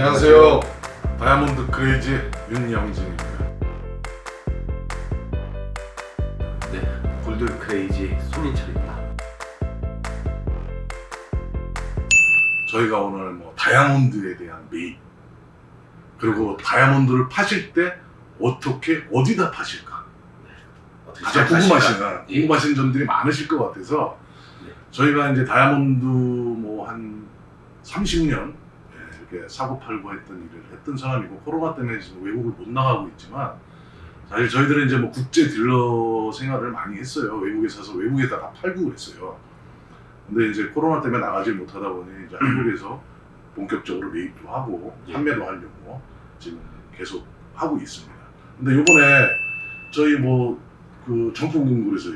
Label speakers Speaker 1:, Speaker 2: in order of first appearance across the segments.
Speaker 1: 안녕하세요. 다이아몬드 크레이지 윤영진입니다.
Speaker 2: 네, 골드 크레이지 손인철입니다.
Speaker 1: 저희가 오늘 뭐 다이아몬드에 대한 매입 그리고 다이아몬드를 파실 때 어떻게 어디다 파실까
Speaker 2: 어떻게
Speaker 1: 가장
Speaker 2: 생각하실까?
Speaker 1: 궁금하시는
Speaker 2: 예.
Speaker 1: 궁금하신 점들이 많으실 것 같아서
Speaker 2: 네.
Speaker 1: 저희가 이제 다이아몬드 뭐 한 30년 이렇게 사고 팔고 했던 일을 했던 사람이고 코로나 때문에 지금 외국을 못 나가고 있지만 사실 저희들은 이제 뭐 국제 딜러 생활을 많이 했어요. 외국에 사서 외국에다 다 팔고 그랬어요. 근데 이제 코로나 때문에 나가지 못하다 보니 이제 한국에서 본격적으로 매입도 하고
Speaker 2: 예.
Speaker 1: 판매도 하려고 지금 계속 하고 있습니다. 근데 요번에 저희 뭐 그 정품 공구에서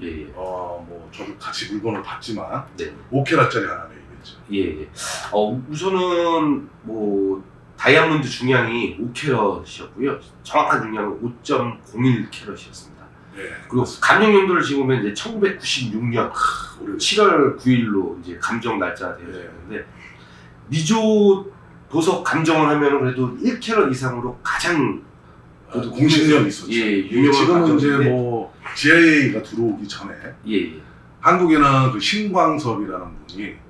Speaker 2: 예, 예.
Speaker 1: 어뭐 저도 같이 물건을 봤지만
Speaker 2: 네.
Speaker 1: 5캐럿짜리 하나 매 입했죠.
Speaker 2: 예, 예. 어, 우선은 뭐 다이아몬드 중량이 5캐럿이었고요. 정확한 중량은 5.01캐럿이었습니다.
Speaker 1: 예.
Speaker 2: 그리고 감정 용도를 집으면 이제 1996년
Speaker 1: 우리
Speaker 2: 7월 9일로 이제 감정 날짜가 되어
Speaker 1: 네.
Speaker 2: 있는데 미조 보석 감정을 하면 그래도 1캐럿 이상으로 가장 그래도
Speaker 1: 공신력 있었죠.
Speaker 2: 예, 유명한
Speaker 1: 지금은 이제. 뭐 GIA가 들어오기 전에
Speaker 2: 예, 예.
Speaker 1: 한국에는 그 신광섭이라는 분이
Speaker 2: 네.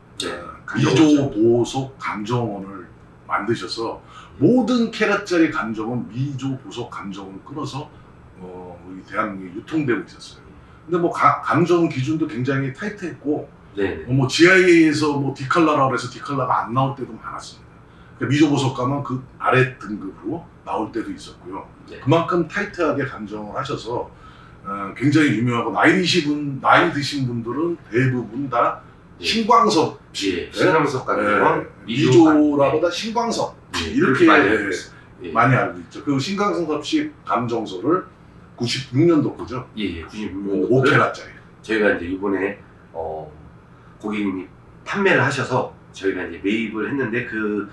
Speaker 1: 미조 보석 감정원을 만드셔서 모든 캐럿짜리 감정은 미조 보석 감정을 끌어서 어, 우리 대한민국에 유통되고 있었어요. 근데 뭐 가- 감정 기준도 굉장히 타이트했고
Speaker 2: 네, 네.
Speaker 1: 어, 뭐 GIA에서 뭐 디칼라라고 해서 디칼라가 안 나올 때도 많았습니다. 그러니까 미조 보석 가면 그 아래 등급으로 나올 때도 있었고요.
Speaker 2: 네.
Speaker 1: 그만큼 타이트하게 감정을 하셔서 어, 굉장히 유명하고 나이 드신 분 나이 드신 분들은 대부분 다
Speaker 2: 예.
Speaker 1: 신광섭
Speaker 2: 예, 신광석 감정원,
Speaker 1: 예, 미조라보다 신광섭
Speaker 2: 예,
Speaker 1: 이렇게
Speaker 2: 많이 알고 있어요. 예.
Speaker 1: 많이 알고 있죠. 그 신광섭식 감정서를 96년도 거죠.
Speaker 2: 예, 예, 96년
Speaker 1: 5캐럿짜리.
Speaker 2: 저희가 이제 이번에 어, 고객님이 판매를 하셔서 저희가 이제 매입을 했는데 그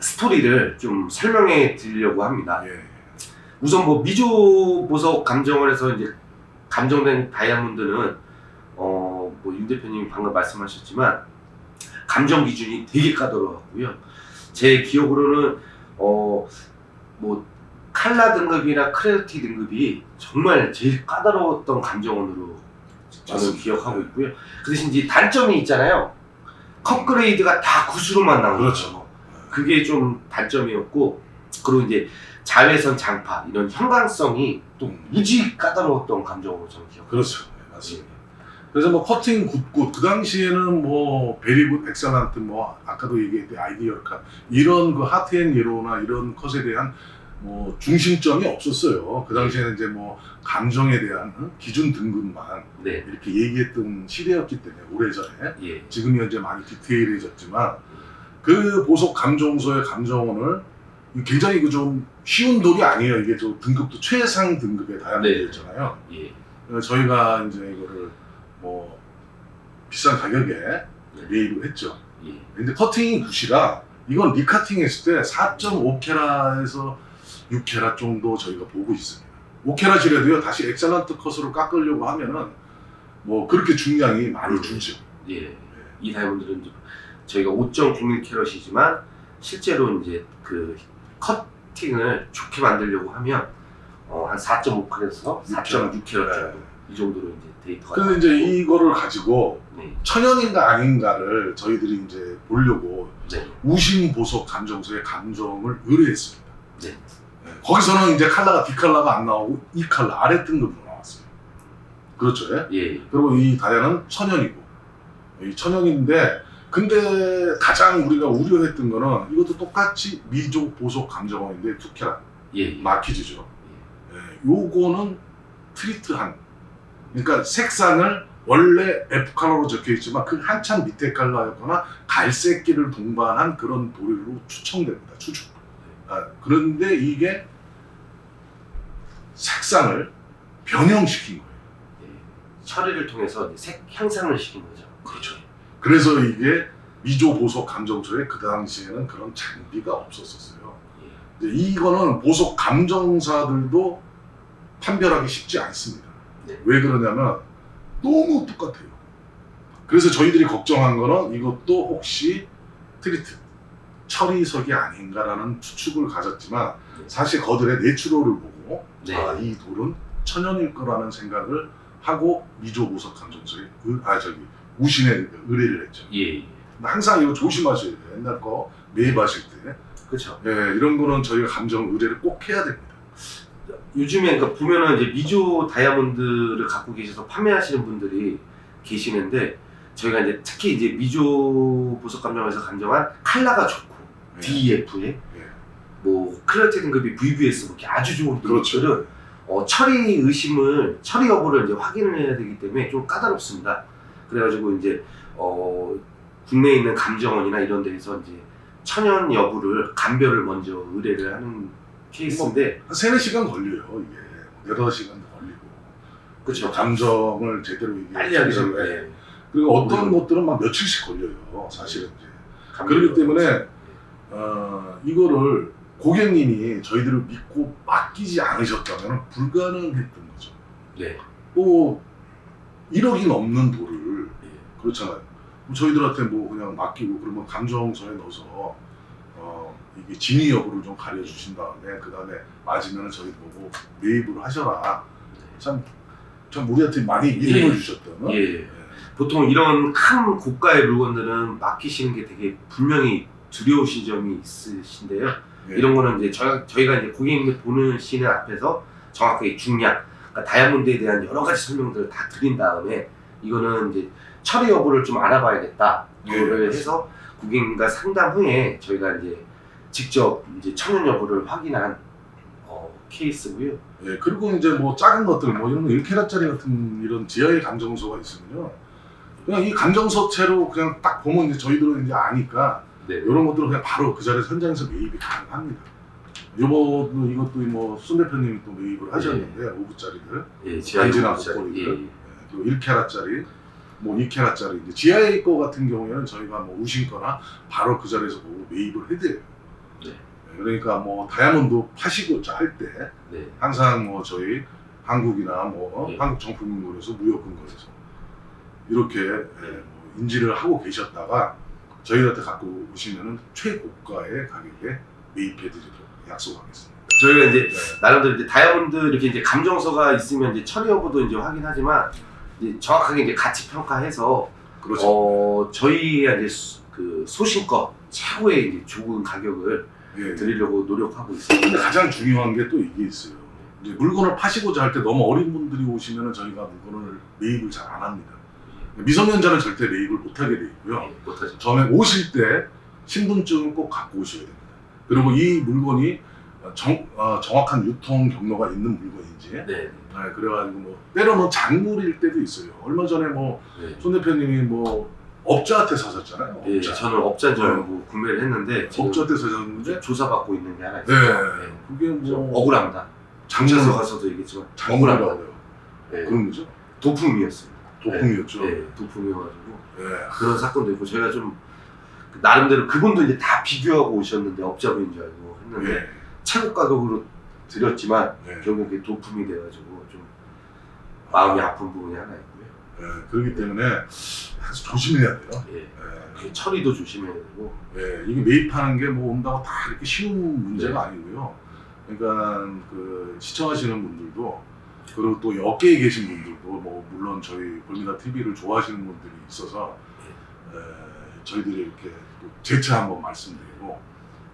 Speaker 2: 스토리를 좀 설명해 드리려고 합니다.
Speaker 1: 예.
Speaker 2: 우선 뭐 미조 보석 감정을 해서 이제 감정된 다이아몬드는 어뭐 윤 대표님이 방금 말씀하셨지만 감정 기준이 되게 까다로웠고요. 제 기억으로는 어 뭐 칼라 등급이나 크레어티 등급이 정말 제일 까다로웠던 감정원으로 저는
Speaker 1: 맞습니다.
Speaker 2: 기억하고 있고요. 그 대신 이제 단점이 있잖아요. 컵 그레이드가 다 구수로만 나오는
Speaker 1: 그렇죠.
Speaker 2: 그게 좀 단점이었고 그리고 이제 자외선 장파 이런 형광성이 또 무지 까다로웠던 감정으로 저는 기억해요.
Speaker 1: 그렇죠. 네, 맞습니다. 그래서 뭐 커팅 굿굿 그 당시에는 뭐 베리굿 엑셀런트 뭐 아까도 얘기했던 아이디어 컷 이런 그 하트앤 예로나 이런 컷에 대한 뭐 중심점이 없었어요. 그 당시에는 이제 뭐 감정에 대한 어? 기준 등급만
Speaker 2: 네,
Speaker 1: 이렇게 얘기했던 시대였기 때문에 오래전에
Speaker 2: 예,
Speaker 1: 지금이 이제 많이 디테일해졌지만 그 보석 감정소의 감정원을 굉장히 그 좀 쉬운 돌이 아니에요. 이게 또 등급도 최상 등급의 다이아몬드였잖아요.
Speaker 2: 예,
Speaker 1: 어, 저희가 이제 이거를 뭐 비싼 가격에 매입을 했죠.
Speaker 2: 예,
Speaker 1: 근데 커팅이 굿이라 이건 리카팅 했을 때 4.5캐라에서 6캐라 정도 저희가 보고 있습니다. 5캐라지라도요 다시 엑셀런트 컷으로 깎으려고 하면은 뭐 그렇게 중량이 많이 줄죠.
Speaker 2: 예. 이 다이아몬드는 이제 저희가 5.01캐럿이지만 실제로 이제 그 커팅을 좋게 만들려고 하면 어, 한 4.5캐럿에서 4.6캐럿 정도 이 정도로 이제 데이터가
Speaker 1: 그래서 이제 이거를 가지고
Speaker 2: 네,
Speaker 1: 천연인가 아닌가를 저희들이 이제 보려고
Speaker 2: 네,
Speaker 1: 우신 보석 감정소의 감정을 의뢰했습니다.
Speaker 2: 네.
Speaker 1: 네, 거기서는 이제 칼라가 D 칼라가 안 나오고 E 칼라 아래 등급으로 나왔어요. 그렇죠. 예?
Speaker 2: 예,
Speaker 1: 그리고 이 다이아는 천연이고 이 천연인데 근데 가장 우리가 우려했던 거는 이것도 똑같이 미조 보석 감정원인데 투캐라
Speaker 2: 예, 예.
Speaker 1: 마키즈죠. 예, 요거는 트리트한 그러니까 색상을 원래 F 컬러로 적혀 있지만 그 한참 밑에 컬러였거나 갈색기를 동반한 그런 도료로 추정됩니다. 추측. 아, 그런데 이게 색상을 변형시킨 거예요.
Speaker 2: 예. 처리를 통해서 이제 색 향상을 시킨 거죠.
Speaker 1: 그렇죠. 그래서 이게 미조 보석 감정소에 그 당시에는 그런 장비가 없었었어요.
Speaker 2: 예.
Speaker 1: 이제 이거는 보석 감정사들도 판별하기 쉽지 않습니다.
Speaker 2: 네.
Speaker 1: 왜 그러냐면 너무 똑같아요. 그래서 저희들이 걱정한 거는 이것도 혹시 트리트 처리석이 아닌가라는 추측을 가졌지만
Speaker 2: 네.
Speaker 1: 사실 거들의 내추럴을 보고
Speaker 2: 네.
Speaker 1: 아, 이 돌은 천연일 거라는 생각을 하고 미조 보석 감정서에 의- 아 저기 우신에 의뢰를 했죠.
Speaker 2: 예, 예.
Speaker 1: 항상 이거 조심하셔야 돼요. 옛날 거 매입하실 때
Speaker 2: 그렇죠.
Speaker 1: 예, 이런 거는 저희가 감정 의뢰를 꼭 해야 됩니다.
Speaker 2: 요즘에 그러니까 보면은 이제 미조 다이아몬드를 갖고 계셔서 판매하시는 분들이 계시는데 저희가 이제 특히 이제 미조 보석 감정에서 감정한 칼라가 좋고
Speaker 1: 예.
Speaker 2: DEF에
Speaker 1: 예.
Speaker 2: 뭐 클래리티 등급이 VVS 뭐 이렇게 아주 좋은
Speaker 1: 그렇죠.
Speaker 2: 어, 처리 의심을 처리 여부를 이제 확인을 해야 되기 때문에 좀 까다롭습니다. 그래가지고 이제 어, 국내에 있는 감정원이나 이런 데에서 이제 천연 여부를 감별을 먼저 의뢰를 하는 케이스인데
Speaker 1: 한 세네 시간 걸려요 이게 여러 시간도 걸리고
Speaker 2: 그렇죠.
Speaker 1: 감정을 제대로 이게
Speaker 2: 빨리 하기 전에
Speaker 1: 예. 그리고 어떤
Speaker 2: 우리도-
Speaker 1: 것들은 막 며칠씩 걸려요 사실은 이제 그렇기 때문에
Speaker 2: 하면서.
Speaker 1: 어, 이거를 고객님이 저희들을 믿고 맡기지 않으셨다면 불가능했던 거죠.
Speaker 2: 네.
Speaker 1: 또 1억이 넘는 돌을
Speaker 2: 예.
Speaker 1: 그렇잖아요. 뭐 저희들한테 뭐 그냥 맡기고 그러면 감정서에 넣어서 어, 이게 진위 여부를 좀 가려주신 다음에 그 다음에 맞으면 저희 보고 매입을 하셔라. 참, 참 우리한테 많이 믿음을
Speaker 2: 예.
Speaker 1: 주셨던.
Speaker 2: 예. 보통 이런 큰 고가의 물건들은 맡기시는 게 되게 분명히 두려우신 점이 있으신데요.
Speaker 1: 예.
Speaker 2: 이런 거는 이제 저희가, 저희가 이제 고객님들 보는 시는 앞에서 정확하게 중량, 그러니까 다이아몬드에 대한 여러 가지 설명들을 다 드린 다음에 이거는 이제 처리 여부를 좀 알아봐야겠다.
Speaker 1: 예,
Speaker 2: 그거를
Speaker 1: 맞습니다.
Speaker 2: 해서 고객님과 상담 후에 저희가 이제 직접 이제 천연 여부를 확인한 어, 케이스고요.
Speaker 1: 예, 그리고 이제 뭐 작은 것들, 뭐 이런 거 1캐럿짜리 같은 이런 지하의 감정서가 있으면요. 그냥 이 감정서체로 그냥 딱 보면 이제 저희들은 이제 아니까
Speaker 2: 네.
Speaker 1: 이런 것들은 그냥 바로 그 자리에서 현장에서 매입이 가능합니다. 요번도 이것도 뭐순 대표님이 또 매입을 하셨는데 5부짜리들
Speaker 2: 예,
Speaker 1: 반지나
Speaker 2: 지하에
Speaker 1: 목걸이들.
Speaker 2: 예, 예.
Speaker 1: 그리고 1캐럿짜리 뭐 2캐럿짜리 이제 지하의 거 같은 경우에는 저희가 뭐 우신 거나 바로 그 자리에서 보고 매입을 해드려요.
Speaker 2: 네.
Speaker 1: 예, 그러니까 뭐 다이아몬드 파시고자 할때
Speaker 2: 네.
Speaker 1: 항상 뭐 저희 한국이나 뭐
Speaker 2: 예.
Speaker 1: 한국 정품금고에서 무역금고에서 이렇게 예, 뭐 인지를 하고 계셨다가 저희한테 갖고 오시면은 최고가의 가격에 매입해드리도록 약속하겠습니다.
Speaker 2: 저희가 이제
Speaker 1: 네.
Speaker 2: 나름대로 이제 다이아몬드 이렇게 이제 감정서가 있으면 이제 처리 여부도 이제 확인하지만 이제 정확하게 이제 가치 평가해서
Speaker 1: 그렇죠.
Speaker 2: 어 저희의 이제 수- 그 소신껏 최고의 이제 좋은 가격을
Speaker 1: 예.
Speaker 2: 드리려고 노력하고
Speaker 1: 근데
Speaker 2: 있습니다.
Speaker 1: 가장 중요한 게 또 이게 있어요. 이제 물건을 파시고자 할 때 너무 어린 분들이 오시면은 저희가 물건을 매입을 잘 안 합니다. 미성년자는 절대 매입을 못 하게 돼 있고요.
Speaker 2: 예, 못하죠.
Speaker 1: 처음에 오실 때 신분증을 꼭 갖고 오셔야 됩니다. 그리고 이 물건이 정, 어, 정확한 유통 경로가 있는 물건인지
Speaker 2: 네.
Speaker 1: 네, 그래가지고 뭐 때로는 작물일 때도 있어요. 얼마 전에 뭐손
Speaker 2: 네.
Speaker 1: 대표님이 뭐 업자한테 사셨잖아요.
Speaker 2: 예,
Speaker 1: 업자.
Speaker 2: 저는 업자인 줄
Speaker 1: 네.
Speaker 2: 알고 구매를 했는데 지금
Speaker 1: 업자한테 사셨는데
Speaker 2: 조사받고 있는 게 하나
Speaker 1: 네,
Speaker 2: 있어요.
Speaker 1: 그게
Speaker 2: 좀
Speaker 1: 뭐
Speaker 2: 억울합니다. 장사서 가서도 얘기했지만 억울합니다. 네.
Speaker 1: 그런 거죠.
Speaker 2: 도품이었습니다.
Speaker 1: 도품이었죠.
Speaker 2: 네, 도품이어가지고
Speaker 1: 예.
Speaker 2: 그런 사건도 있고 저희가 좀 나름대로 그분도 이제 다 비교하고 오셨는데 업자분인 줄 알고 했는데
Speaker 1: 예.
Speaker 2: 최고 가격으로 드렸지만
Speaker 1: 예.
Speaker 2: 결국 그게 도품이 돼가지고 좀 마음이 아픈 부분이 하나 있고 요.
Speaker 1: 예. 그렇기 때문에 아주 조심해야 돼요.
Speaker 2: 예.
Speaker 1: 예.
Speaker 2: 그 처리도 조심해야 되고.
Speaker 1: 예, 이게 매입하는 게 뭐 온다고 다 이렇게 쉬운 문제가
Speaker 2: 네.
Speaker 1: 아니고요. 그러니까 그 시청하시는 분들도 그리고 또 업계에 계신 분들도 뭐 물론 저희 볼미나 TV를 좋아하시는 분들이 있어서 에, 저희들이 이렇게 또 재차 한번 말씀드리고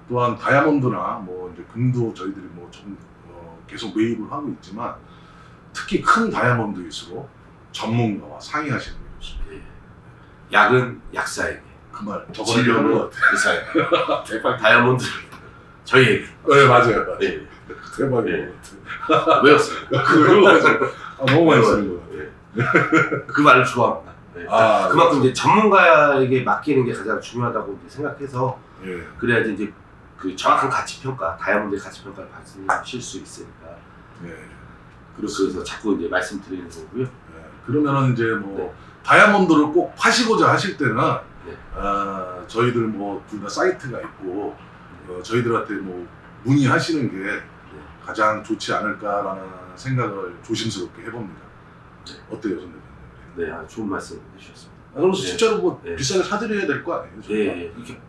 Speaker 1: 또한 다이아몬드나 뭐 이제 금도 저희들이 뭐 좀 어, 계속 매입을 하고 있지만 특히 큰 다이아몬드일수록 전문가와 상의하시는 게 좋습니다.
Speaker 2: 예. 약은 약사에게,
Speaker 1: 그말 저번에
Speaker 2: 진료는
Speaker 1: 한것 같아요.
Speaker 2: 의사에게,
Speaker 1: 대박.
Speaker 2: 다이아몬드 저희에게.
Speaker 1: 네 맞아요. 맞아요.
Speaker 2: 예.
Speaker 1: 대박인
Speaker 2: 네.
Speaker 1: 것 같아요.
Speaker 2: 외웠습니다.
Speaker 1: 그거 가지고 아, 너무 많이 쓰는 것 같아요.
Speaker 2: 예. 그 말을 좋아합니다. 예.
Speaker 1: 아,
Speaker 2: 그만큼 이제 전문가에게 맡기는 게 가장 중요하다고 이제 생각해서
Speaker 1: 예.
Speaker 2: 그래야지 이제 그 정확한 가치 평가, 다이아몬드의 가치 평가를 받으실 수 있으니까.
Speaker 1: 예.
Speaker 2: 그래서 그래서 자꾸 이제 말씀드리는 거고요.
Speaker 1: 예. 그러면은 이제 뭐
Speaker 2: 네.
Speaker 1: 다이아몬드를 꼭 파시고자 하실 때는
Speaker 2: 네.
Speaker 1: 아, 저희들 뭐 둘 다 사이트가 있고 어, 저희들한테 뭐 문의하시는 게 가장 좋지 않을까라는 생각을 조심스럽게 해봅니다.
Speaker 2: 네.
Speaker 1: 어때요, 선생님?
Speaker 2: 네, 아, 좋은 말씀 해주셨습니다.
Speaker 1: 아,
Speaker 2: 네.
Speaker 1: 진짜로 뭐
Speaker 2: 네.
Speaker 1: 비싸게 사드려야 될 거 아니에요?
Speaker 2: 예, 이렇게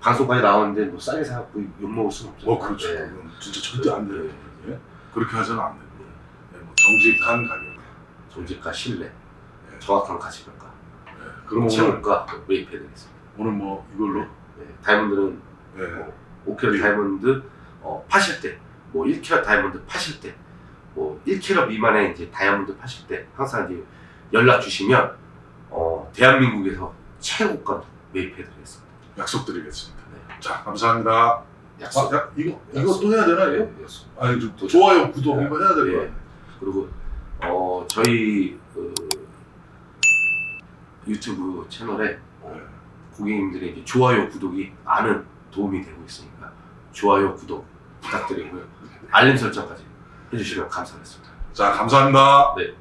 Speaker 2: 방송까지 나오는데 뭐 싸게 사갖고 욕 먹을 수는 없죠.
Speaker 1: 어 그렇죠.
Speaker 2: 네.
Speaker 1: 진짜 절대 안 돼요.
Speaker 2: 네.
Speaker 1: 예? 그렇게 해서는 안 됩니다. 예, 뭐 정직한 가격.
Speaker 2: 정직과 신뢰,
Speaker 1: 네.
Speaker 2: 정확한 가치평가,
Speaker 1: 예, 그럼 오늘
Speaker 2: 체육과 매입해드리겠습니다.
Speaker 1: 오늘 뭐 이걸로
Speaker 2: 네. 다이아몬드는
Speaker 1: 예,
Speaker 2: 5캐럿 다이아몬드 어, 파실 때, 뭐 1캐럿 다이아몬드 파실 때, 뭐 1캐럿 미만의 이제 다이아몬드 파실 때 항상 이제 연락 주시면 어, 대한민국에서 최고가 매입해드리겠습니다.
Speaker 1: 약속드리겠습니다.
Speaker 2: 네.
Speaker 1: 자 감사합니다.
Speaker 2: 약속.
Speaker 1: 아, 야, 이거 이거 또 해야 되나 이거?
Speaker 2: 네, 약속.
Speaker 1: 아니 좀 좋아요 구독
Speaker 2: 네.
Speaker 1: 한번 해야 될것
Speaker 2: 예.
Speaker 1: 같아요.
Speaker 2: 그리고 어, 저희 그 유튜브 채널에 어,
Speaker 1: 네.
Speaker 2: 고객님들에게 좋아요, 구독이 많은 도움이 되고 있으니까 좋아요, 구독 부탁드리고요. 알림 설정까지 해주시면 감사하겠습니다.
Speaker 1: 자 감사합니다.
Speaker 2: 네.